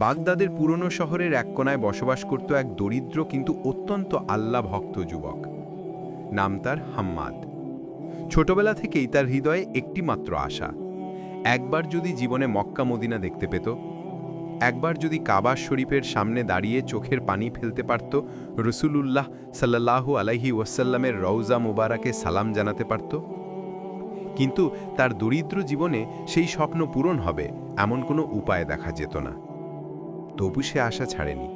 বাগদাদের পুরনো শহরের এক কোনায় বসবাস করত এক দরিদ্র কিন্তু অত্যন্ত আল্লাহ ভক্ত যুবক। নাম তার হাম্মাদ। ছোটবেলা থেকেই তার হৃদয়ে একটি মাত্র আশা। একবার যদি জীবনে মক্কা মদিনা দেখতে পেত, একবার যদি কাবা শরীফের সামনে দাঁড়িয়ে চোখের পানি ফেলতে পারত, রসুলুল্লাহ সাল্লাল্লাহু আলাইহি ওয়াসাল্লামের রওজা মুবারাকে সালাম জানাতে পারত। কিন্তু তার দরিদ্র জীবনে সেই স্বপ্ন পূরণ হবে এমন কোনো উপায় দেখা যেত না। তবু সে আশা ছাড়েনি।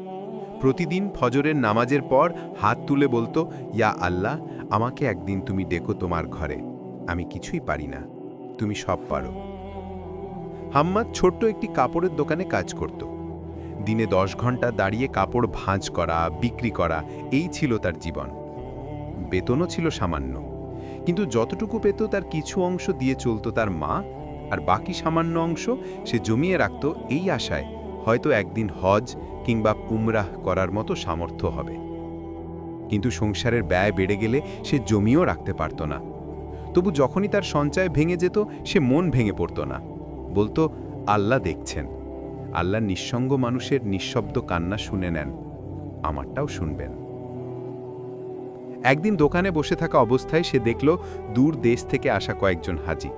প্রতিদিন ফজরের নামাজের পর হাত তুলে বলতো, ইয়া আল্লাহ, আমাকে একদিন তুমি ডেকো তোমার ঘরে। আমি কিছুই পারি না। তুমি সব পারো। হাম্মাদ ছোট্ট একটি কাপড়ের দোকানে কাজ করত। দিনে দশ ঘণ্টা দাঁড়িয়ে কাপড় ভাঁজ করা, বিক্রি করা, এই ছিল তার জীবন। বেতনও ছিল সামান্য। কিন্তু যতটুকু পেত তার কিছু অংশ দিয়ে চলত তার মা, আর বাকি সামান্য অংশ সে জমিয়ে রাখত এই আশায় হয়তো একদিন হজ কিংবা উমরাহ করার মতো সামর্থ্য হবে। কিন্তু সংসারের ব্যয় বেড়ে গেলে সে জমিও রাখতে পারত না। তবু যখনই তার সঞ্চয় ভেঙে যেত, সে মন ভেঙে পড়ত না। বলতো, আল্লাহ দেখছেন। আল্লাহ নিঃসঙ্গ মানুষের নিঃশব্দ কান্না শুনে নেন। আমারটাও শুনবেন। একদিন দোকানে বসে থাকা অবস্থায় সে দেখল, দূর দেশ থেকে আসা কয়েকজন হাজি।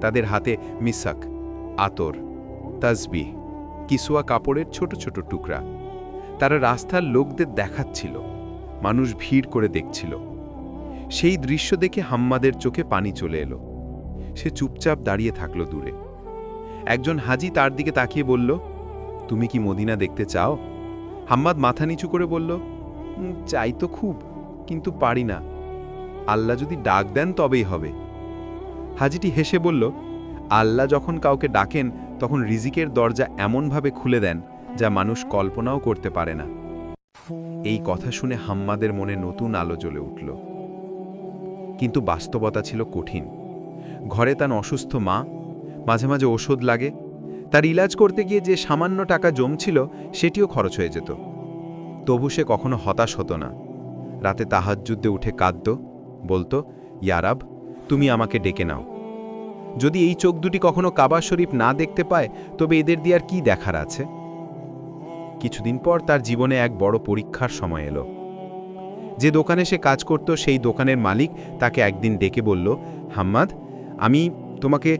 তাদের হাতে মিসাক, আতর, তাজবিহ কিসুয়া কাপড়ের ছোট ছোট টুকরা। তারা রাস্তার লোকদের দেখাচ্ছিল। মানুষ ভিড় করে দেখছিল। সেই দৃশ্য দেখে হাম্মাদের চোখে পানি চলে এলো। সে চুপচাপ দাঁড়িয়ে থাকল দূরে। একজন হাজি তার দিকে তাকিয়ে বলল তুমি কি মদিনা দেখতে চাও? হাম্মাদ মাথা নিচু করে বলল "উম, চাই তো খুব কিন্তু পারি না। আল্লাহ যদি ডাক দেন তবেই হবে। হাজিটি হেসে বলল আল্লাহ যখন কাউকে ডাকেন তখন রিজিকের দরজা এমনভাবে খুলে দেন যা মানুষ কল্পনাও করতে পারে না। এই কথা শুনে হাম্মাদের মনে নতুন আলো জ্বলে উঠল। কিন্তু বাস্তবতা ছিল কঠিন। ঘরে তার অসুস্থ মা, মাঝে মাঝে ওষুধ লাগে। তার ইলাজ করতে গিয়ে যে সামান্য টাকা জমছিল, সেটিও খরচ হয়ে যেত। তবু সে কখনো হতাশ হতো না। রাতে তাহাজ্জুদ্দে উঠে কাঁদত, বলতো ইয়ারাব তুমি আমাকে ডেকে নাও। যদি এই চোখ দুটি কখনো কাবা শরীফ না দেখতে পায়, তবে এদের দিয়ে আর কি দেখার আছে? কিছুদিন পর তার জীবনে এক বড় পরীক্ষার সময় এলো। যে দোকানে সে কাজ করত, সেই দোকানের মালিক তাকে একদিন ডেকে বলল, হাম্মাদ, আমি তোমাকে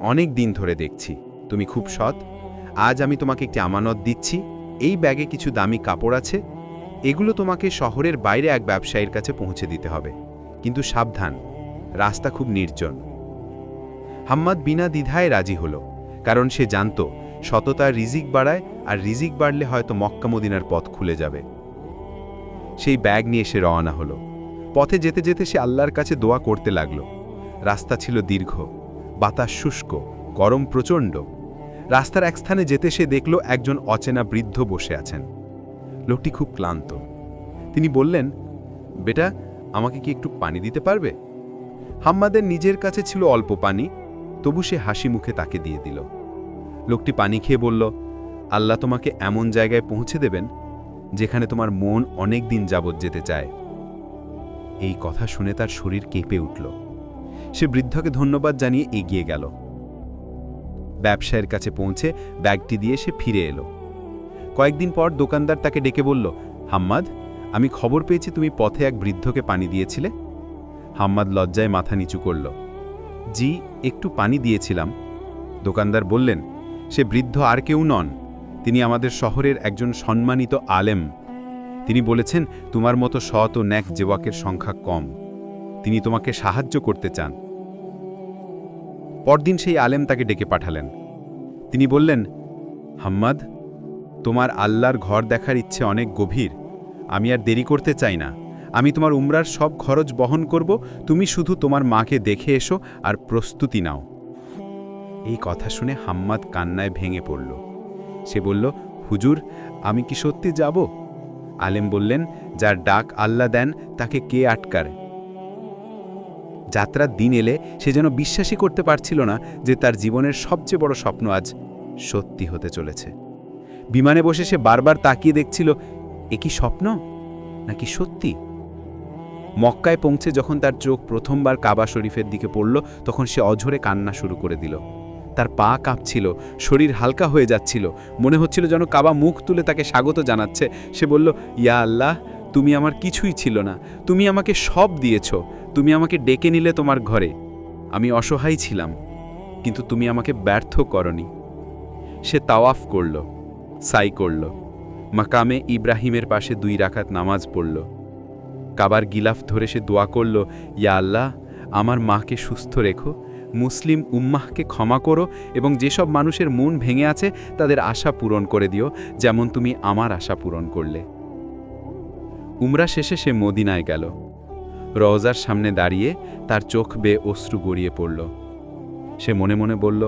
অনেক দিন ধরে দেখছি। তুমি খুব সৎ। আজ আমি তোমাকে একটি আমানত দিচ্ছি। এই ব্যাগে কিছু দামি কাপড় আছে। এগুলো তোমাকে শহরের বাইরে এক ব্যবসায়ীর কাছে পৌঁছে দিতে হবে। কিন্তু সাবধান, রাস্তা খুব নির্জন। হাম্মাদ বিনা দ্বিধায় রাজি হল, কারণ সে জানত সততা রিজিক বাড়ায় আর রিজিক বাড়লে হয়তো মক্কা মদিনার পথ খুলে যাবে। সেই ব্যাগ নিয়ে সে রওনা হলো। পথে যেতে যেতে সে আল্লাহর কাছে দোয়া করতে লাগল। রাস্তা ছিল দীর্ঘ, বাতাস শুষ্ক, গরম প্রচণ্ড। রাস্তার এক স্থানে যেতে সে দেখল একজন অচেনা বৃদ্ধ বসে আছেন। লোকটি খুব ক্লান্ত। তিনি বললেন, বেটা, আমাকে কি একটু পানি দিতে পারবে? হাম্মাদের নিজের কাছে ছিল অল্প পানি তবু সে হাসি মুখে তাকে দিয়ে দিল। লোকটি পানি খেয়ে বলল, আল্লাহ তোমাকে এমন জায়গায় পৌঁছে দেবেন যেখানে তোমার মন অনেক দিন যাবৎ যেতে চায়। এই কথা শুনে তার শরীর কেঁপে উঠল। সে বৃদ্ধকে ধন্যবাদ জানিয়ে এগিয়ে গেল। ব্যবসায়ের কাছে পৌঁছে ব্যাগটি দিয়ে সে ফিরে এলো। কয়েকদিন পর দোকানদার তাকে ডেকে বলল, হাম্মাদ, আমি খবর পেয়েছি তুমি পথে এক বৃদ্ধকে পানি দিয়েছিলে। হাম্মাদ লজ্জায় মাথা নিচু করল। জি, একটু পানি দিয়েছিলাম। দোকানদার বললেন, সে বৃদ্ধ আর কেউ নন। তিনি আমাদের শহরের একজন সম্মানিত আলেম। তিনি বলেছেন, তোমার মতো সৎ ও ন্যাক জেওয়াকের সংখ্যা কম। তিনি তোমাকে সাহায্য করতে চান। পরদিন সেই আলেম তাকে ডেকে পাঠালেন। তিনি বললেন, হাম্মাদ, তোমার আল্লাহর ঘর দেখার ইচ্ছে অনেক গভীর। আমি আর দেরি করতে চাই না। আমি তোমার উমরার সব খরচ বহন করব, তুমি শুধু তোমার মাকে দেখে এসো আর প্রস্তুতি নাও। এই কথা শুনে হাম্মাদ কান্নায় ভেঙে পড়ল। সে বলল, হুজুর, আমি কি সত্যি যাব? আলেম বললেন, যার ডাক আল্লাহ দেন, তাকে কে আটকার? যাত্রার দিন এলে সে যেন বিশ্বাসই করতে পারছিল না যে তার জীবনের সবচেয়ে বড় স্বপ্ন আজ সত্যি হতে চলেছে। বিমানে বসে সে বারবার তাকিয়ে দেখছিল, এ কি স্বপ্ন? নাকি সত্যি? মক্কায় পৌঁছে যখন তার চোখ প্রথমবার কাবা শরীফের দিকে পড়ল, তখন সে অঝরে কান্না শুরু করে দিল। তার পা কাঁপছিল, শরীর হালকা হয়ে যাচ্ছিল। মনে হচ্ছিল যেন কাবা মুখ তুলে তাকে স্বাগত জানাচ্ছে। সে বলল, ইয়া আল্লাহ, তুমি আমার কিছুই ছিল না। তুমি আমাকে সব দিয়েছ। তুমি আমাকে ডেকে নিলে তোমার ঘরে। আমি অসহায় ছিলাম, কিন্তু তুমি আমাকে ব্যর্থ করনি। সে তাওয়াফ করল, সাই করল। মাকামে ইব্রাহিমের পাশে দুই রাখাত নামাজ পড়ল। কাবার গিলাফ ধরে সে দোয়া করল, ইয়া আল্লাহ, আমার মাকে সুস্থ রেখো, মুসলিম উম্মাহকে ক্ষমা করো এবং যেসব মানুষের মন ভেঙে আছে তাদের আশা পূরণ করে দিও, যেমন তুমি আমার আশা পূরণ করলে। উমরা শেষে সে মদিনায় গেল। রওজার সামনে দাঁড়িয়ে তার চোখ বেয়ে অশ্রু গড়িয়ে পড়ল। সে মনে মনে বলল,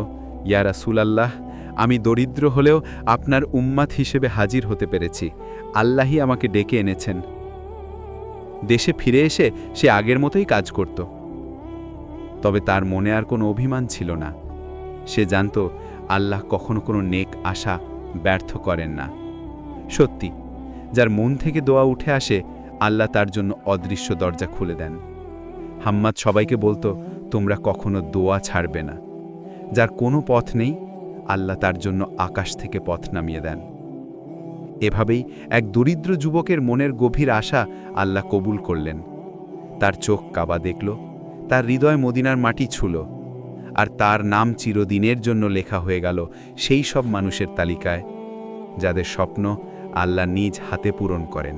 ইয়া রাসূলাল্লাহ, আমি দরিদ্র হলেও আপনার উম্মাত হিসেবে হাজির হতে পেরেছি। আল্লাহই আমাকে ডেকে এনেছেন। দেশে ফিরে এসে সে আগের মতোই কাজ করত। তবে তার মনে আর কোনো অভিমান ছিল না। সে জানত আল্লাহ কখনো কোনো নেক আশা ব্যর্থ করেন না। সত্যি, যার মন থেকে দোয়া উঠে আসে, আল্লাহ তার জন্য অদৃশ্য দরজা খুলে দেন। হাম্মাদ সবাইকে বলতো, তোমরা কখনো দোয়া ছাড়বে না। যার কোনো পথ নেই, আল্লাহ তার জন্য আকাশ থেকে পথ নামিয়ে দেন। এভাবেই এক দরিদ্র যুবকের মনের গভীর আশা আল্লাহ কবুল করলেন। তার চোখ কাবা দেখল, তার হৃদয় মদিনার মাটি ছুল, আর তার নাম চিরদিনের জন্য লেখা হয়ে গেল সেই সব মানুষের তালিকায়, যাদের স্বপ্ন আল্লাহ নিজ হাতে পূরণ করেন।